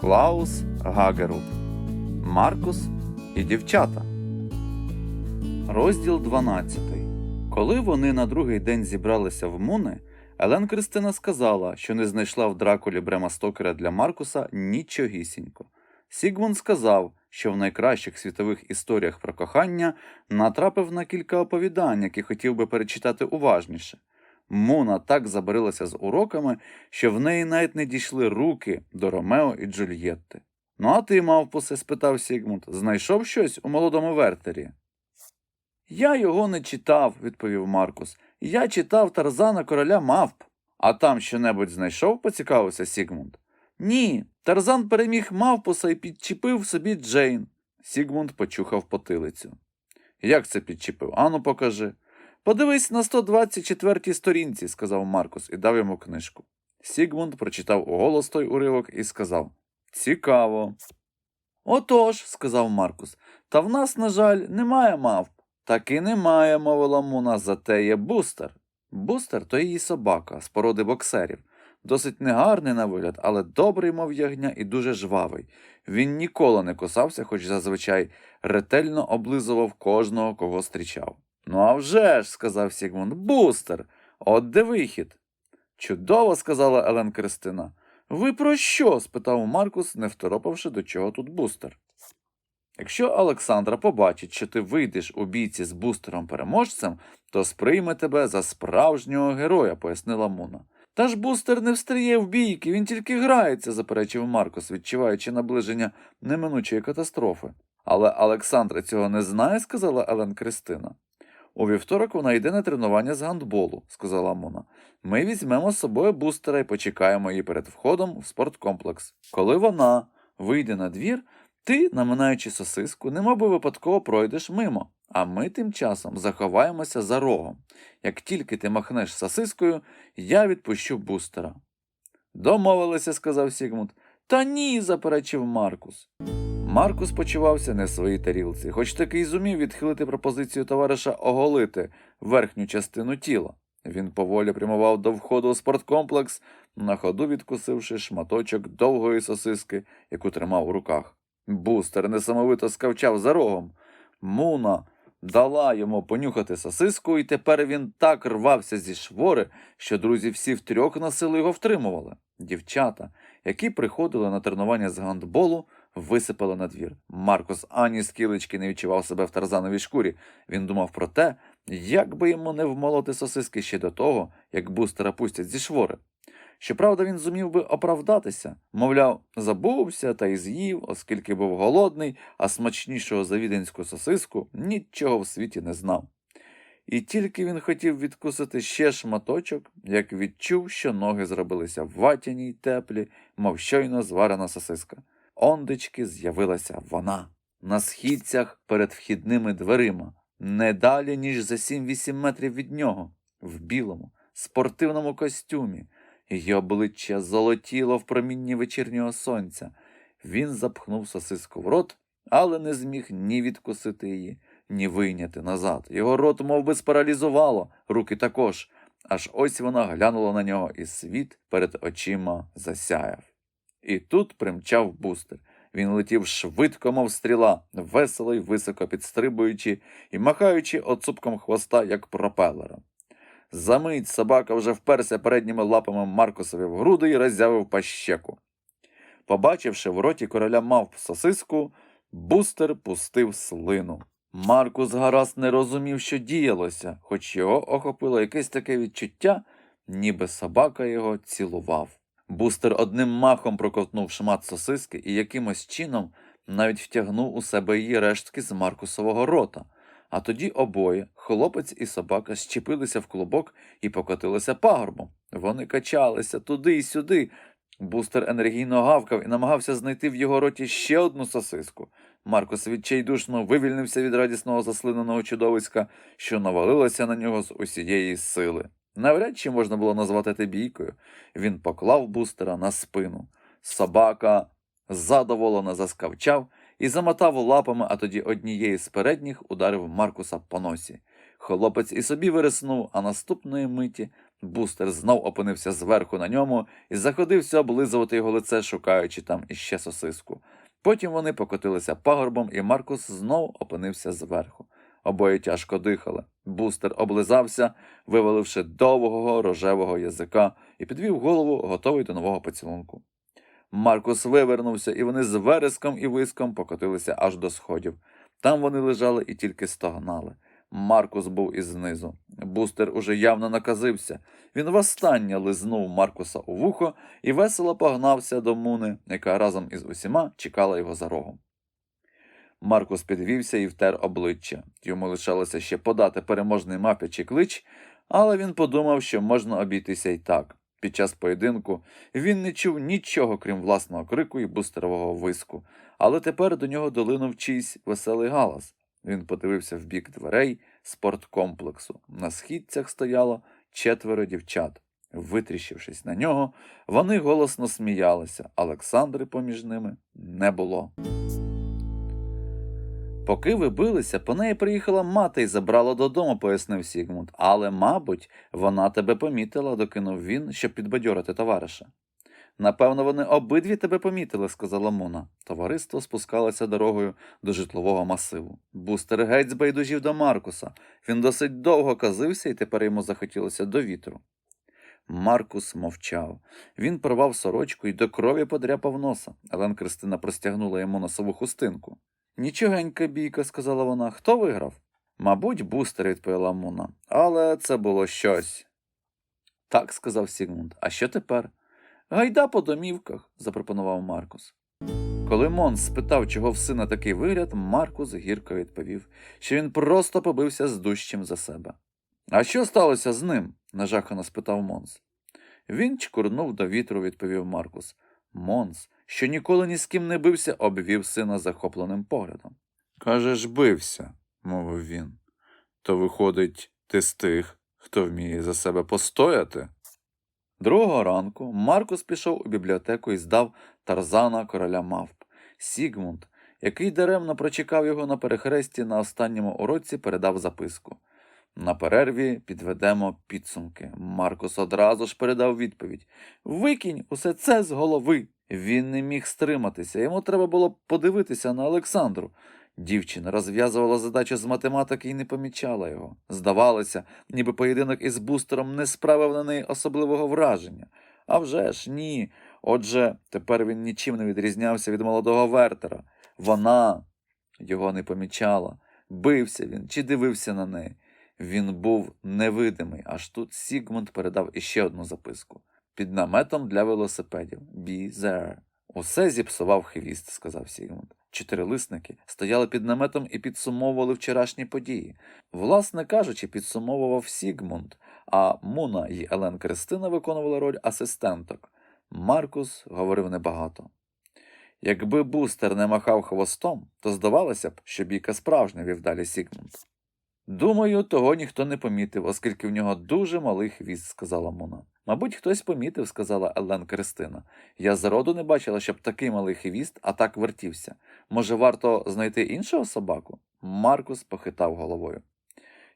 Клаус Гагерут, Маркус і дівчата. Розділ 12. Коли вони на другий день зібралися в Муни, Елен Кристина сказала, що не знайшла в Дракулі Брема Стокера для Маркуса нічогісінько. Сігмунд сказав, що в найкращих світових історіях про кохання натрапив на кілька оповідань, які хотів би перечитати уважніше. Муна так забарилася з уроками, що в неї навіть не дійшли руки до Ромео і Джульєтти. Ну, а ти, мавпусе? спитав Сігмунд, знайшов щось у молодому вертері? Я його не читав, відповів Маркус. Я читав Тарзана короля мавп. А там що-небудь знайшов? поцікавився Сігмунд. Ні, Тарзан переміг мавпуса і підчепив собі Джейн. Сігмунд почухав потилицю. Як це підчепив? Ану, покажи. Подивись на 124 сторінці, сказав Маркус і дав йому книжку. Сігмунд прочитав уголос той уривок і сказав Цікаво. Отож, сказав Маркус, та в нас, на жаль, немає мавп. Таки немає, мовила Муна, зате є бустер. Бустер то її собака з породи боксерів. Досить негарний на вигляд, але добрий, мов ягня, і дуже жвавий. Він ніколи не кусався, хоч зазвичай ретельно облизував кожного, кого зустрічав. Ну а вже ж, сказав Сігмунд, бустер. От де вихід. Чудово, сказала Елен Кристина. Ви про що? спитав Маркус, не второпавши, до чого тут бустер. Якщо Олександра побачить, що ти вийдеш у бійці з бустером переможцем, то сприйме тебе за справжнього героя, пояснила Муна. Та ж бустер не встріє в бійки, він тільки грається, заперечив Маркус, відчуваючи наближення неминучої катастрофи. Але Олександра цього не знає, сказала Елен Кристина. У вівторок вона йде на тренування з гандболу, сказала Муна. Ми візьмемо з собою бустера і почекаємо її перед входом в спорткомплекс. Коли вона вийде на двір, ти, наминаючи сосиску, немоби випадково пройдеш мимо, а ми тим часом заховаємося за рогом. Як тільки ти махнеш сосискою, я відпущу бустера. Домовилися, сказав Сігмунд. Та ні, заперечив Маркус. Маркус почувався не в своїй тарілці, хоч таки й зумів відхилити пропозицію товариша оголити верхню частину тіла. Він поволі прямував до входу у спорткомплекс, на ходу відкусивши шматочок довгої сосиски, яку тримав у руках. Бустер несамовито скавчав за рогом. Муна дала йому понюхати сосиску, і тепер він так рвався зі швори, що друзі всі втрьох на силу його втримували. Дівчата, які приходили на тренування з гандболу, висипали на двір. Маркус ані скілечки не відчував себе в тарзановій шкурі. Він думав про те, як би йому не вмолоти сосиски ще до того, як бустера пустять зі швори. Щоправда, він зумів би оправдатися, мовляв, забувся та й з'їв, оскільки був голодний, а смачнішого за віденську сосиску нічого в світі не знав. І тільки він хотів відкусити ще шматочок, як відчув, що ноги зробилися ватяні й теплі, мов щойно зварена сосиска. Ондечки з'явилася вона на східцях перед вхідними дверима, не далі, ніж за 7-8 метрів від нього, в білому, спортивному костюмі. Її обличчя золотіло в промінні вечірнього сонця. Він запхнув сосиску в рот, але не зміг ні відкусити її, ні вийняти назад. Його рот мов би, спаралізувало, руки також. Аж ось вона глянула на нього, і світ перед очима засяяв. І тут примчав бустер. Він летів швидко, мов стріла, весело й високо підстрибуючи і махаючи оцупком хвоста, як пропелером. Замить собака вже вперся передніми лапами Маркусові в груди і роззявив пащеку. Побачивши в роті короля мавп сосиску, бустер пустив слину. Маркус гаразд не розумів, що діялося, хоч його охопило якесь таке відчуття, ніби собака його цілував. Бустер одним махом проковтнув шмат сосиски і якимось чином навіть втягнув у себе її рештки з Маркусового рота. А тоді обоє, хлопець і собака, щепилися в клубок і покотилися пагорбом. Вони качалися туди й сюди. Бустер енергійно гавкав і намагався знайти в його роті ще одну сосиску. Маркус відчайдушно вивільнився від радісного заслиненого чудовиська, що навалилося на нього з усієї сили. Навряд чи можна було назвати те бійкою. Він поклав бустера на спину. Собака задоволено заскавчав і замотав лапами, а тоді однією з передніх ударив Маркуса по носі. Хлопець і собі вириснув, а наступної миті Бустер знов опинився зверху на ньому і заходився облизувати його лице, шукаючи там іще сосиску. Потім вони покотилися пагорбом, і Маркус знов опинився зверху. Обоє тяжко дихали. Бустер облизався, виваливши довгого рожевого язика, і підвів голову, готовий до нового поцілунку. Маркус вивернувся, і вони з вереском і виском покотилися аж до сходів. Там вони лежали і тільки стогнали. Маркус був із знизу. Бустер уже явно наказився. Він востаннє лизнув Маркуса у вухо і весело погнався до Муни, яка разом із усіма чекала його за рогом. Маркус підвівся і втер обличчя. Йому лишалося ще подати переможний мапячий клич, але він подумав, що можна обійтися й так. Під час поєдинку він не чув нічого, крім власного крику і бустерового виску, але тепер до нього долинув чийсь веселий галас. Він подивився в бік дверей спорткомплексу. На східцях стояло четверо дівчат. Витріщившись на нього, вони голосно сміялися. Олександри поміж ними не було. Поки ви билися, по неї приїхала мати і забрала додому, пояснив Сігмунд. Але, мабуть, вона тебе помітила, докинув він, щоб підбадьорити товариша. Напевно, вони обидві тебе помітили, сказала Муна. Товариство спускалося дорогою до житлового масиву. Бустер геть збайдужів до Маркуса. Він досить довго казився, і тепер йому захотілося до вітру. Маркус мовчав. Він порвав сорочку і до крові подряпав носа. Елен Кристина простягнула йому носову хустинку. Нічогенька бійка, сказала вона. Хто виграв? Мабуть, бустер, відповіла Муна. Але це було щось. Так, сказав Сігмунд. А що тепер? Гайда по домівках, запропонував Маркус. Коли Монс спитав, чого в сина такий вигляд, Маркус гірко відповів, що він просто побився з дужчим за себе. А що сталося з ним? нажахано спитав Монс. Він чкурнув до вітру, відповів Маркус. Монс, що ніколи ні з ким не бився, обвів сина захопленим поглядом. Кажеш, бився, мовив він. То, виходить, ти з тих, хто вміє за себе постояти? Другого ранку Маркус пішов у бібліотеку і здав Тарзана короля мавп. Сігмунд, який даремно прочекав його на перехресті на останньому уроці, передав записку. На перерві підведемо підсумки. Маркус одразу ж передав відповідь Викинь усе це з голови. Він не міг стриматися. Йому треба було подивитися на Олександру. Дівчина розв'язувала задачу з математики і не помічала його. Здавалося, ніби поєдинок із бустером не справив на неї особливого враження. А вже ж ні. Отже, тепер він нічим не відрізнявся від молодого Вертера. Вона його не помічала. Бився він чи дивився на неї. Він був невидимий, аж тут Сігмунд передав іще одну записку. Під наметом для велосипедів. There. Усе зіпсував хвіст, сказав Сігмунд. Чотирилисники стояли під наметом і підсумовували вчорашні події. Власне кажучи, підсумовував Сігмунд, а Муна і Елен Кристина виконували роль асистенток. Маркус говорив небагато. Якби бустер не махав хвостом, то здавалося б, що бійка справжня, вів далі Сігмунд. Думаю, того ніхто не помітив, оскільки в нього дуже малий хвіст, сказала Муна. Мабуть, хтось помітив, сказала Елен Кристина. Я зроду не бачила, щоб такий малий хвіст, а так вертівся. Може, варто знайти іншого собаку? Маркус похитав головою.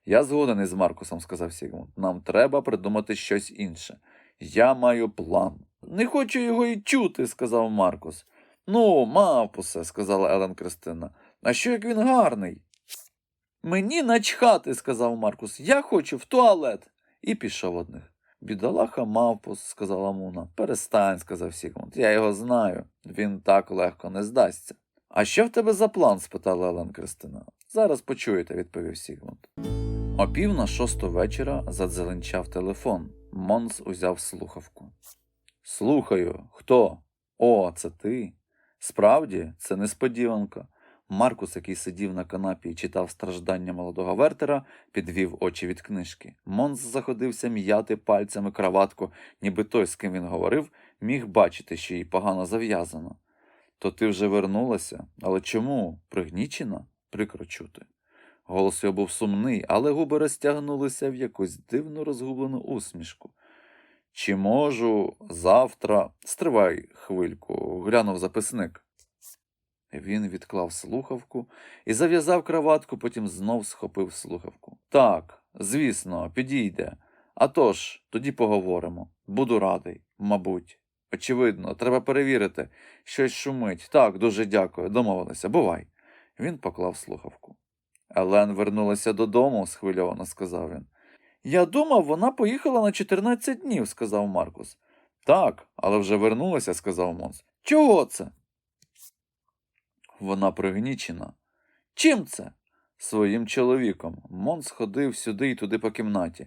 Я згоден із Маркусом, сказав Сігмунд. Нам треба придумати щось інше. Я маю план. Не хочу його й чути, сказав Маркус. Ну, мавпусе, сказала Елен Кристина. А що як він гарний? Мені начхати, сказав Маркус. Я хочу в туалет. І пішов одних. Бідолаха мавпус, сказала Муна. Перестань, сказав Сігмунд. Я його знаю. Він так легко не здасться. А що в тебе за план? спитала Елен Кристина. Зараз почуєте, відповів Сігмунд. О пів на шосту вечора задзеленчав телефон. Монс узяв слухавку. Слухаю, хто? О, це ти. Справді, це несподіванка. Маркус, який сидів на канапі і читав страждання молодого Вертера, підвів очі від книжки. Монс заходився м'яти пальцями краватку, ніби той, з ким він говорив, міг бачити, що їй погано зав'язано. То ти вже вернулася? Але чому? Пригнічена? Прикро чути. Голос його був сумний, але губи розтягнулися в якусь дивну розгублену усмішку. Чи можу завтра. Стривай хвильку, глянув записник. Він відклав слухавку і зав'язав краватку, потім знов схопив слухавку. Так, звісно, підійде. А тож, тоді поговоримо. Буду радий, мабуть. Очевидно, треба перевірити. Щось шумить. Так, дуже дякую. Домовилися. Бувай. Він поклав слухавку. Елен вернулася додому, схвильовано сказав він. Я думав, вона поїхала на 14 днів, сказав Маркус. Так, але вже вернулася, сказав Монс. Чого це? Вона пригнічена. Чим це? Своїм чоловіком. Монс ходив сюди і туди по кімнаті.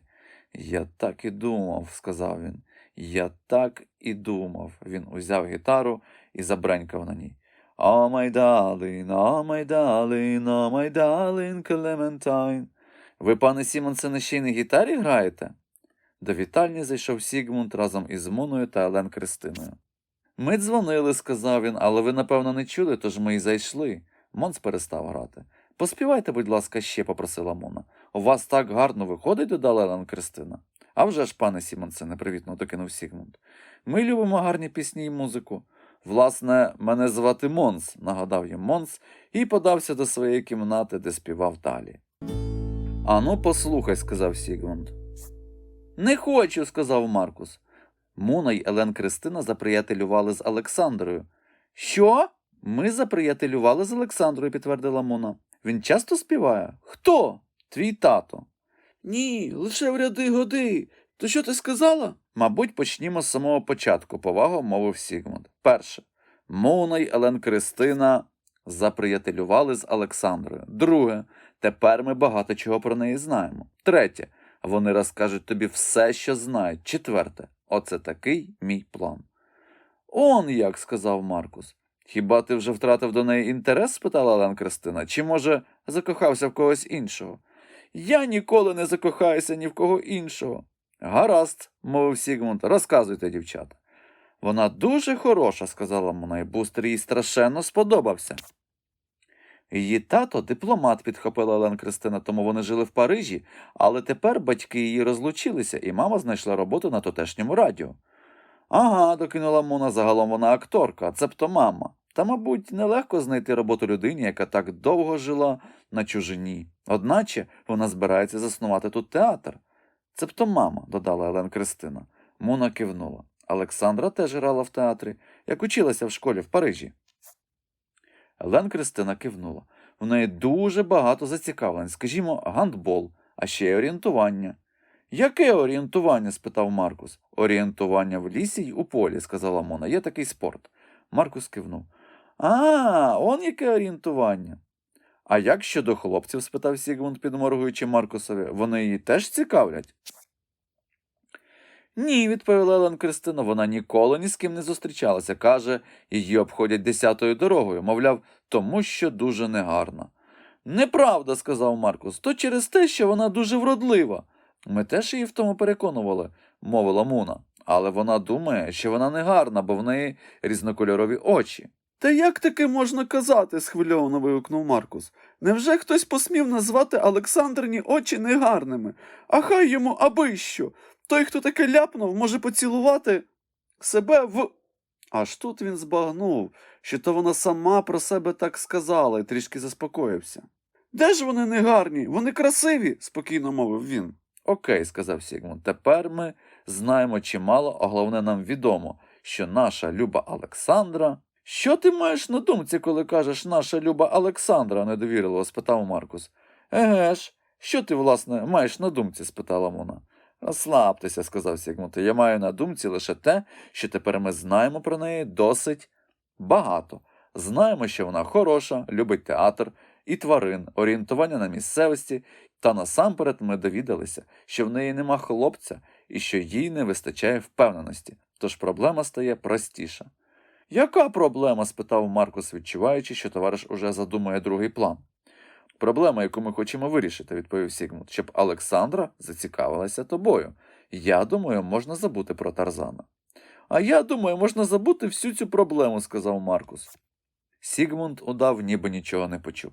Я так і думав, сказав він. Я так і думав. Він узяв гітару і забренькав на ній. О, май далин, о, май далин, о, май далин, Клементайн. Ви, пане Сімонсе, ще й на гітарі граєте? До вітальні зайшов Сігмунд разом із Муною та Елен Кристиною. Ми дзвонили, сказав він, але ви, напевно, не чули, тож ми й зайшли. Монс перестав грати. Поспівайте, будь ласка, ще, попросила Мона. У вас так гарно виходить, додала Елен Кристина. А вже ж, пане Сімонсе, непривітно докинув Сігмунд. Ми любимо гарні пісні і музику. Власне, мене звати Монс, нагадав їм Монс, і подався до своєї кімнати, де співав далі. Ану, послухай, сказав Сігмунд. Не хочу, сказав Маркус. Муна й Елен Кристина заприятелювали з Олександрою. Що? Ми заприятелювали з Олександрою, підтвердила Муна. Він часто співає? Хто? Твій тато. Ні, лише в ряди годи. То що ти сказала? Мабуть, почнімо з самого початку, поваго мовив Сігмунд. Перше. Муна й Елен Кристина заприятелювали з Олександрою. Друге. Тепер ми багато чого про неї знаємо. Третє. Вони розкажуть тобі все, що знають. Четверте. Оце такий мій план. Он як, сказав Маркус. Хіба ти вже втратив до неї інтерес? спитала Елен Кристина, чи, може, закохався в когось іншого? Я ніколи не закохаюся ні в кого іншого. Гаразд, мовив Сігмунд, розказуйте, дівчата. Вона дуже хороша, сказала вона, і бустер їй страшенно сподобався. Її тато дипломат, підхопила Елен Кристина, тому вони жили в Парижі, але тепер батьки її розлучилися, і мама знайшла роботу на тутешньому радіо. Ага, докинула Мона, загалом вона акторка, цебто мама. Та, мабуть, нелегко знайти роботу людині, яка так довго жила на чужині. Одначе вона збирається заснувати тут театр. Цебто мама, додала Елен Кристина. Муна кивнула. Олександра теж грала в театрі, як училася в школі в Парижі. Елен Кристина кивнула. В неї дуже багато зацікавлень, скажімо, гандбол, а ще й орієнтування. Яке орієнтування? спитав Маркус. Орієнтування в лісі й у полі, сказала Мона. Є такий спорт. Маркус кивнув. А, он яке орієнтування. А як щодо хлопців? спитав Сігмунд, підморгуючи Маркусові. Вони її теж цікавлять? Ні, відповіла Елен Кристина, вона ніколи ні з ким не зустрічалася. Каже, її обходять десятою дорогою, мовляв, тому що дуже негарна. Неправда, сказав Маркус, то через те, що вона дуже вродлива. Ми теж її в тому переконували, мовила Муна. Але вона думає, що вона не гарна, бо в неї різнокольорові очі. Та як таке можна казати? схвильовано вигукнув Маркус. Невже хтось посмів назвати Олександрні очі негарними? А хай йому аби що. Той, хто таке ляпнув, може поцілувати себе в. Аж тут він збагнув, що то вона сама про себе так сказала і трішки заспокоївся. Де ж вони не гарні? Вони красиві, спокійно мовив він. Окей, сказав Сігмунд. Тепер ми знаємо чимало, а головне нам відомо, що наша люба Олександра. Що ти маєш на думці, коли кажеш наша люба Олександра? недовірливо спитав Маркус. Еге ж, що ти, власне, маєш на думці? спитала Мона. Розслабтеся, сказав Сігмунд. Я маю на думці лише те, що тепер ми знаємо про неї досить багато. Знаємо, що вона хороша, любить театр і тварин, орієнтування на місцевості, та насамперед ми довідалися, що в неї нема хлопця і що їй не вистачає впевненості, тож проблема стає простіша. Яка проблема? спитав Маркус, відчуваючи, що товариш уже задумує другий план. Проблема, яку ми хочемо вирішити, відповів Сігмунд, щоб Олександра зацікавилася тобою. Я думаю, можна забути про Тарзана. А я думаю, можна забути всю цю проблему, сказав Маркус. Сігмунд удав, ніби нічого не почув.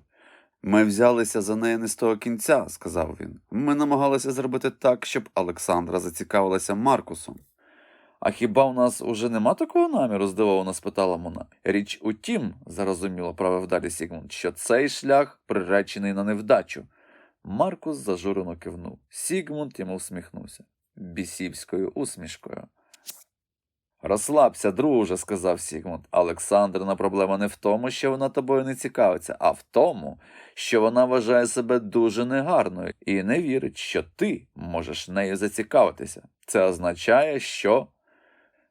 Ми взялися за неї не з того кінця, сказав він. Ми намагалися зробити так, щоб Олександра зацікавилася Маркусом. А хіба у нас уже нема такого наміру? здивовано спитала Мона. Річ у тім, зарозуміло правив далі Сігмунд, що цей шлях приречений на невдачу. Маркус зажурено кивнув. Сігмунд йому всміхнувся. бісівською усмішкою. Розслабся, друже, сказав Сігмунд. Олександрина проблема не в тому, що вона тобою не цікавиться, а в тому, що вона вважає себе дуже негарною і не вірить, що ти можеш нею зацікавитися. Це означає, що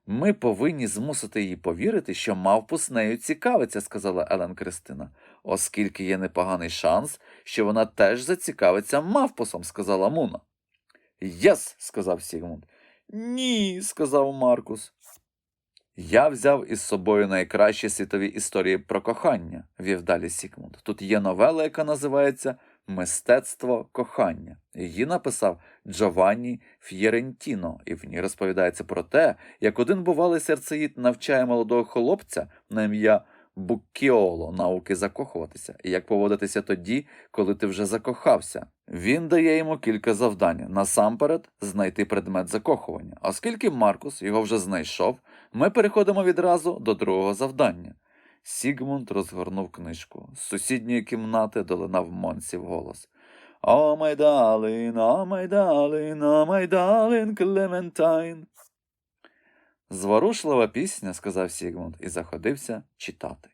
ми повинні змусити її повірити, що мавпус нею цікавиться, сказала Елен Кристина, оскільки є непоганий шанс, що вона теж зацікавиться мавпусом, сказала Муна. Єс, сказав Сігмунд. Ні, сказав Маркус. Я взяв із собою найкращі світові історії про кохання, вів далі Сігмунд. Тут є новела, яка називається Мистецтво кохання. Її написав Джованні Ф'єрентіно, і в ній розповідається про те, як один бувалий серцеїд навчає молодого хлопця на ім'я Буккіоло науки закохуватися, і як поводитися тоді, коли ти вже закохався. Він дає йому кілька завдань. Насамперед, знайти предмет закохування. Оскільки Маркус його вже знайшов, ми переходимо відразу до другого завдання. Сігмунд розгорнув книжку. З сусідньої кімнати долинав Монсів голос. О, майдалин, о, майдалин, о, майдалин Клементайн. Зворушлива пісня, сказав Сігмунд і заходився читати.